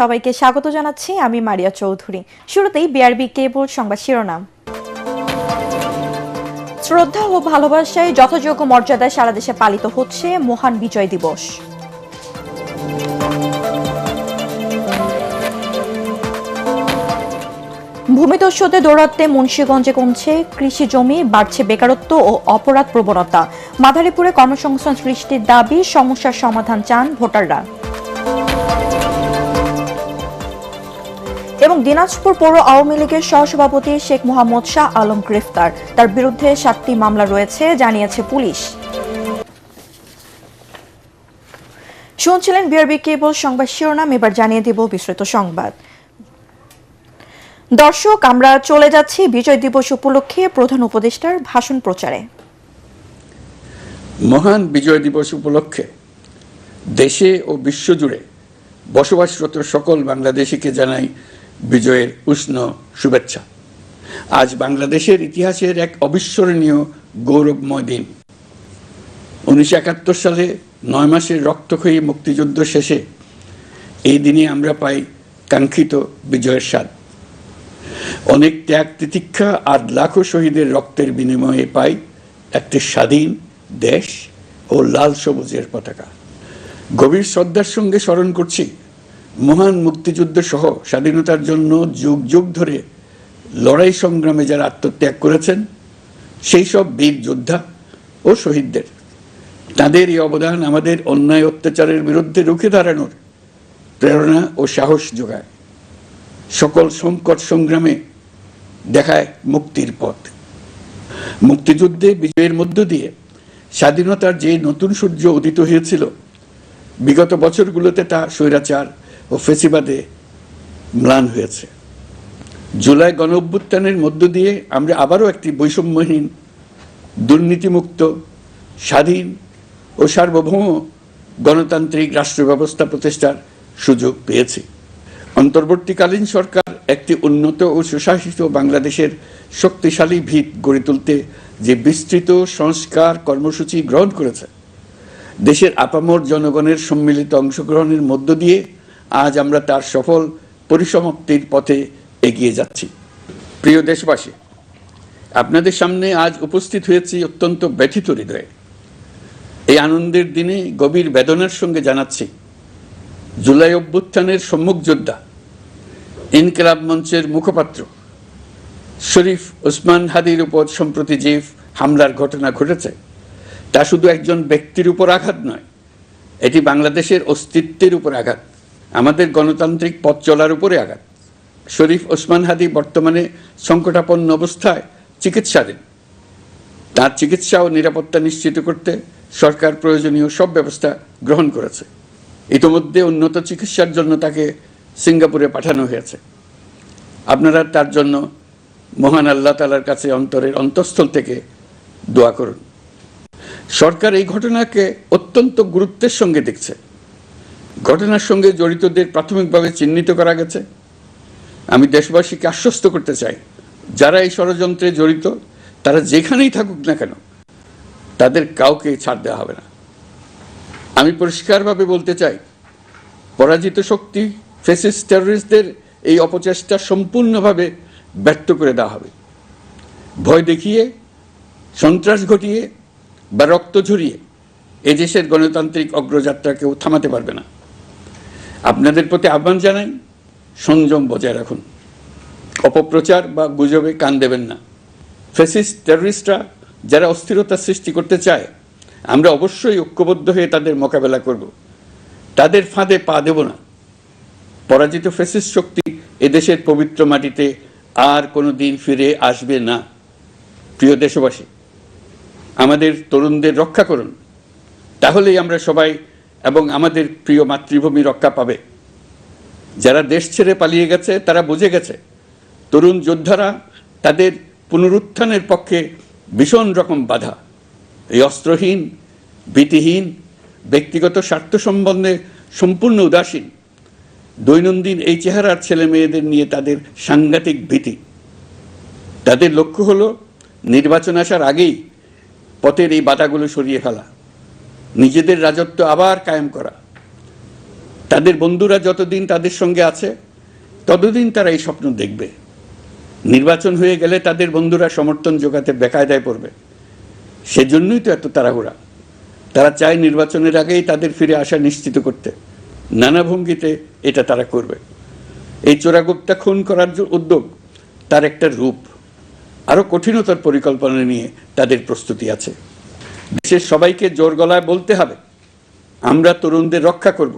সবাইকে স্বাগত জানাচ্ছি, আমি মারিয়া চৌধুরী। শুরুতেই বিআরবি কেবল সংবাদ শিরোনাম। শ্রদ্ধা ও ভালোবাসায় যথাযোগ্য মর্যাদায় সারা দেশে পালিত হচ্ছে মহান বিজয় দিবস। ভূমিদস্যুতে দৌড়াতে মুন্সীগঞ্জে কমছে কৃষি জমি, বাড়ছে বেকারত্ব ও অপরাধ প্রবণতা। মাদারীপুরে কর্মসংস্থান সৃষ্টির দাবি, সমস্যার সমাধান চান ভোটাররা। দিনাজপুর পৌর আওয়ামী লীগের সহসভাপতি শেখ মোহাম্মদ শাহ আলম গ্রেফতার। তার বিরুদ্ধে সাতটি মামলা রয়েছে, জানিয়েছে পুলিশ। শুনছিলেন বিআরবি কেবল সংবাদ শিরোনাম, এবার জানিয়ে দেব বিস্তৃত সংবাদ। দর্শক, আমরা চলে যাচ্ছি বিজয় দিবস উপলক্ষে প্রধান উপদেষ্টার ভাষণ প্রচারে। মহান বিজয় দিবস উপলক্ষে দেশে ও বিশ্বজুড়ে বসবাসরত সকল বাংলাদেশিকে জানাই বিজয়ের উষ্ণ শুভেচ্ছা। আজ বাংলাদেশের ইতিহাসের এক অবিস্মরণীয় গৌরবময় দিন। উনিশশো একাত্তর সালে নয় মাসের রক্তক্ষয়ী মুক্তিযুদ্ধ শেষে এই দিনে আমরা পাই কাঙ্ক্ষিত বিজয়ের স্বাদ। অনেক ত্যাগ তিতিক্ষা আর লাখো শহীদের রক্তের বিনিময়ে পাই একটি স্বাধীন দেশ ও লাল সবুজের পতাকা। গভীর শ্রদ্ধার সঙ্গে স্মরণ করছি মহান মুক্তিযুদ্ধ সহ স্বাধীনতার জন্য যুগ যুগ ধরে লড়াই সংগ্রামে যারা আত্মত্যাগ করেছেন, সেই সব বীর যোদ্ধা ও শহীদদের। তাদের এই অবদান আমাদের অন্যায় অত্যাচারের বিরুদ্ধে রুখে দাঁড়ানোর প্রেরণা ও সাহস যোগায়। সকল সংকট সংগ্রামে দেখায় মুক্তির পথ। মুক্তিযুদ্ধে বিজয়ের মধ্য দিয়ে স্বাধীনতার যে নতুন সূর্য উদিত হয়েছিল, বিগত বছরগুলোতে তা স্বৈরাচার ও ফেসিবাদে ম্লান হয়েছে। জুলাই গণ অভ্যুত্থানের মধ্য দিয়ে আমরা আবারও একটি বৈষম্যহীন, দুর্নীতিমুক্ত, স্বাধীন ও সার্বভৌম গণতান্ত্রিক রাষ্ট্র ব্যবস্থা প্রতিষ্ঠার সুযোগ পেয়েছি। অন্তর্বর্তীকালীন সরকার একটি উন্নত ও সুশাসিত বাংলাদেশের শক্তিশালী ভিত গড়ে তুলতে যে বিস্তৃত সংস্কার কর্মসূচি গ্রহণ করেছে, দেশের আপামর জনগণের সম্মিলিত অংশগ্রহণের মধ্য দিয়ে আজ আমরা তার সফল পরিসমাপ্তির পথে এগিয়ে যাচ্ছি। প্রিয় দেশবাসী, আপনাদের সামনে আজ উপস্থিত হয়েছি অত্যন্ত ব্যথিত হৃদয়ে। এই আনন্দের দিনে গভীর বেদনার সঙ্গে জানাচ্ছি জুলাই অভ্যুত্থানের সম্মুখ যোদ্ধা, ইনকিলাব মঞ্চের মুখপাত্র শরীফ ওসমান হাদির উপর সম্প্রতি যে হামলার ঘটনা ঘটেছে, তা শুধু একজন ব্যক্তির উপর আঘাত নয়, এটি বাংলাদেশের অস্তিত্বের উপর আঘাত। আমাদের গণতান্ত্রিক পথ চলার উপরে আঘাত। শরীফ ওসমান হাদি বর্তমানে সংকটাপন্ন অবস্থায় চিকিৎসাধীন। তার চিকিৎসা ও নিরাপত্তা নিশ্চিত করতে সরকার প্রয়োজনীয় সব ব্যবস্থা গ্রহণ করেছে। ইতোমধ্যে উন্নত চিকিৎসার জন্য তাকে সিঙ্গাপুরে পাঠানো হয়েছে। আপনারা তার জন্য মহান আল্লাহ তালার কাছে অন্তরের অন্তঃস্থল থেকে দোয়া করুন। সরকার এই ঘটনাকে অত্যন্ত গুরুত্বের সঙ্গে দেখছে। ঘটনার সঙ্গে জড়িতদের প্রাথমিকভাবে চিহ্নিত করা গেছে। আমি দেশবাসীকে আশ্বস্ত করতে চাই, যারা এই ষড়যন্ত্রে জড়িত, তারা যেখানেই থাকুক না কেন, তাদের কাউকে ছাড় দেওয়া হবে না। আমি পরিষ্কারভাবে বলতে চাই, পরাজিত শক্তি ফেসিস টেররিস্টদের এই অপচেষ্টা সম্পূর্ণভাবে ব্যর্থ করে দেওয়া হবে। ভয় দেখিয়ে, সন্ত্রাস ঘটিয়ে বা রক্ত ঝরিয়ে এদেশের গণতান্ত্রিক অগ্রযাত্রা কেউ থামাতে পারবে না। আপনাদের প্রতি আহ্বান জানাই, সংযম বজায় রাখুন। অপপ্রচার বা গুজবে কান দেবেন না। ফেসিস্ট, টেররিস্টরা যারা অস্থিরতা সৃষ্টি করতে চায়, আমরা অবশ্যই ঐক্যবদ্ধ হয়ে তাদের মোকাবেলা করব। তাদের ফাঁদে পা দেব না। পরাজিত ফেসিস শক্তি এদেশের পবিত্র মাটিতে আর কোনো দিন ফিরে আসবে না। প্রিয় দেশবাসী, আমাদের তরুণদের রক্ষা করুন। তাহলেই আমরা সবাই এবং আমাদের প্রিয় মাতৃভূমি রক্ষা পাবে। যারা দেশ ছেড়ে পালিয়ে গেছে, তারা বুঝে গেছে, তরুণ যোদ্ধারা তাদের পুনরুত্থানের পক্ষে ভীষণ রকম বাধা। এই অস্ত্রহীন, ভীতিহীন, ব্যক্তিগত স্বার্থ সম্বন্ধে সম্পূর্ণ উদাসীন, দৈনন্দিন এই চেহারার ছেলে মেয়েদের নিয়ে তাদের সাংঘাতিক ভীতি। তাদের লক্ষ্য হলো, নির্বাচন আসার আগেই পথের এই বাধাগুলো সরিয়ে ফেলা। নিজেদের রাজত্ব আবার কায়েম করা। তাদের বন্ধুরা যতদিন তাদের সঙ্গে আছে, ততদিন তারা এই স্বপ্ন দেখবে। নির্বাচন হয়ে গেলে তাদের বন্ধুরা সমর্থন জোগাতে বেকায়দায় পড়বে। সেজন্যই তো এত তাড়াহুড়া। তারা চায় নির্বাচনের আগেই তাদের ফিরে আসা নিশ্চিত করতে। নানা ভঙ্গিতে এটা তারা করবে। এই চোরাগুপ্তা খুন করার যে উদ্যোগ, তার একটা রূপ। আরও কঠিনতর পরিকল্পনা নিয়ে তাদের প্রস্তুতি আছে। দেশের সবাইকে জোর গলায় বলতে হবে আমরা তরুণদের রক্ষা করব।